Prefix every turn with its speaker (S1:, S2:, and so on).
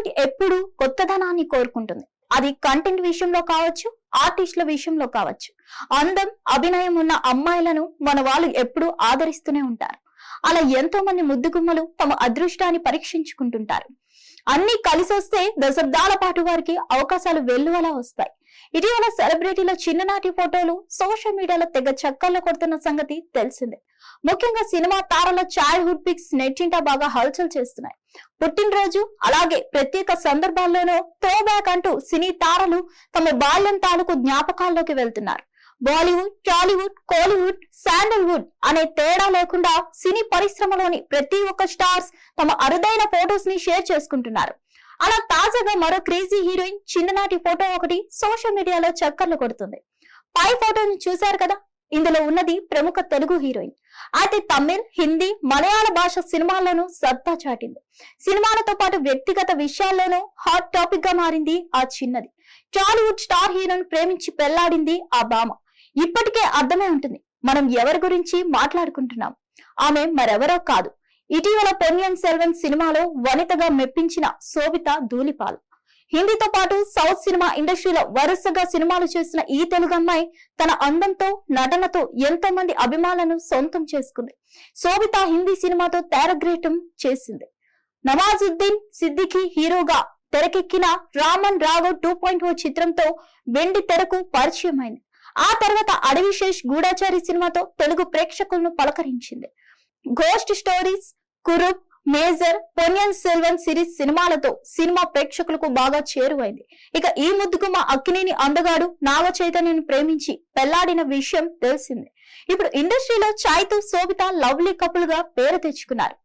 S1: టాలీవుడ్ ఎప్పుడు కొత్తదనాన్ని కోరుకుంటుంది? అది కంటెంట్ విషయంలో కావచ్చు ఆర్టిస్టుల విషయంలో కావచ్చు. అందం అభినయం ఉన్న అమ్మాయిలను మన వాళ్ళు ఎప్పుడూ ఆదరిస్తూనే ఉంటారు. అలా ఎంతో మంది ముద్దుగుమ్మలు తమ అదృష్టాన్ని పరీక్షించుకుంటుంటారు. అన్ని కలిసి వస్తే దశాబ్దాల పాటు వారికి అవకాశాలు వెల్లువలా వస్తాయి. ఇటీవల సెలబ్రిటీల చిన్ననాటి ఫోటోలు సోషల్ మీడియాలో తెగ చక్కర్లు కొడుతున్న సంగతి తెలిసిందే. ముఖ్యంగా సినిమా తారల చైల్డ్హుడ్ పిక్స్ నెట్టింట బాగా హల్చల్ చేస్తున్నాయి. పుట్టినరోజు అలాగే ప్రత్యేక సందర్భాల్లోనూ త్రో బ్యాక్ అంటూ సినీ తారలు తమ బాల్యం తాలూకు జ్ఞాపకాల్లోకి వెళ్తున్నారు. బాలీవుడ్ టాలీవుడ్ కోలీవుడ్ శాండల్వుడ్ అనే తేడా లేకుండా సినీ పరిశ్రమలోని ప్రతి ఒక్క స్టార్స్ తమ అరుదైన ఫొటోస్ని షేర్ చేసుకుంటున్నారు. అలా తాజాగా మరో క్రేజీ హీరోయిన్ చిన్ననాటి ఫోటో ఒకటి సోషల్ మీడియాలో చక్కర్లు కొడుతుంది. పై ఫోటోని చూశారు కదా? ఇందులో ఉన్నది ప్రముఖ తెలుగు హీరోయిన్. అయితే తమిళ్ హిందీ మలయాళ భాష సినిమాల్లోనూ సత్తా చాటింది. సినిమాలతో పాటు వ్యక్తిగత విషయాల్లోనూ హాట్ టాపిక్గా మారింది ఆ చిన్నది. టాలీవుడ్ స్టార్ హీరోను ప్రేమించి పెళ్ళాడింది ఆ భామ ఇప్పటికే అర్థమై ఉంటుంది. మనం ఎవరి గురించి మాట్లాడుకుంటున్నాం? ఆమె మరెవరో కాదు. ఇటీవల పొన్నియన్ సెల్వన్ సినిమాలో వనితగా మెప్పించిన శోభిత ధూళిపాల్. హిందీతో పాటు సౌత్ సినిమా ఇండస్ట్రీలో వరుసగా సినిమాలు చేసిన ఈ తెలుగు అమ్మాయి తన అందంతో నటనతో ఎంతో మంది అభిమానులను సొంతం చేసుకుంది. శోభిత హిందీ సినిమాతో తేరగ్రేటం చేసింది. నవాజుద్దీన్ సిద్దికి హీరోగా తెరకెక్కిన Raman Raghav two point o చిత్రంతో వెండి తెరకు పరిచయం ఆ తర్వాత అడవిశేష్ గూఢాచారి సినిమాతో తెలుగు ప్రేక్షకులను పలకరించింది. Ghost stories Kurup major Ponniyin Selvan series సినిమాలతో సినిమా ప్రేక్షకులకు బాగా చేరువైంది. ఇక ఈ ముద్దుకు మా అక్కినేని అందగాడు నాగ చైతన్యను ప్రేమించి పెళ్ళాడిన విషయం తెలిసిందే. ఇప్పుడు ఇండస్ట్రీలో చాయ్తో శోభిత లవ్లీ కపుల్గా పేరు తెచ్చుకున్నారు.